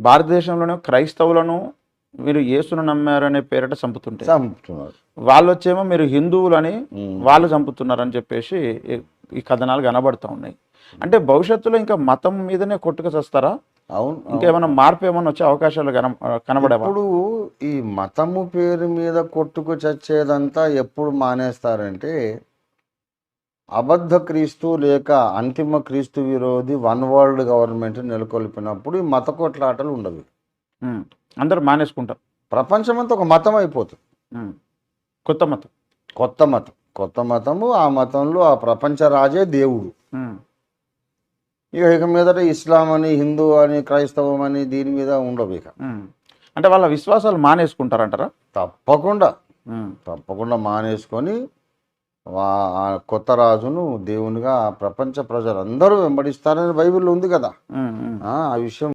భారతదేశంలోనే క్రైస్తవులను మీరు యేసును నమ్మారనే పేరిట చంపుతుంటే చంపుతున్నారు. వాళ్ళు వచ్చేమో మీరు హిందువులని. వాళ్ళు చంపుతున్నారని చెప్పేసి ఈ- కథనాలు కనబడుతూ ఉన్నాయి. అంటే భవిష్యత్తులో ఇంకా మతం మీదనే కొట్టుకు చస్తారా? అవును. ఇంకేమైనా మార్పు ఏమైనా వచ్చే అవకాశాలు కన కనబడవా? ఇప్పుడు ఈ మతము పేరు మీద కొట్టుకు చచ్చేదంతా ఎప్పుడు మానేస్తారంటే అబద్ధ క్రీస్తు లేక అంతిమ క్రీస్తు విరోధి వన్ వరల్డ్ గవర్నమెంట్ నెలకొల్పినప్పుడు ఈ మత కొట్లాటలు ఉండవు. అందరూ మానేసుకుంటారు ప్రపంచమంతా ఒక మతం అయిపోతుంది. కొత్త మతం కొత్త మతం కొత్త మతము ఆ మతంలో ఆ ప్రపంచ రాజే దేవుడు. ఇక ఇక మీదట ఇస్లాం అని హిందూ అని క్రైస్తవం అని దీని మీద ఉండవు ఇక. అంటే వాళ్ళ విశ్వాసాలు మానేసుకుంటారంటారా తప్పకుండా. తప్పకుండా మానేసుకొని కొత్త రాజును దేవునిగా ప్రపంచ ప్రజలందరూ వెంబడిస్తారని బైబిల్లో ఉంది కదా. ఆ విషయం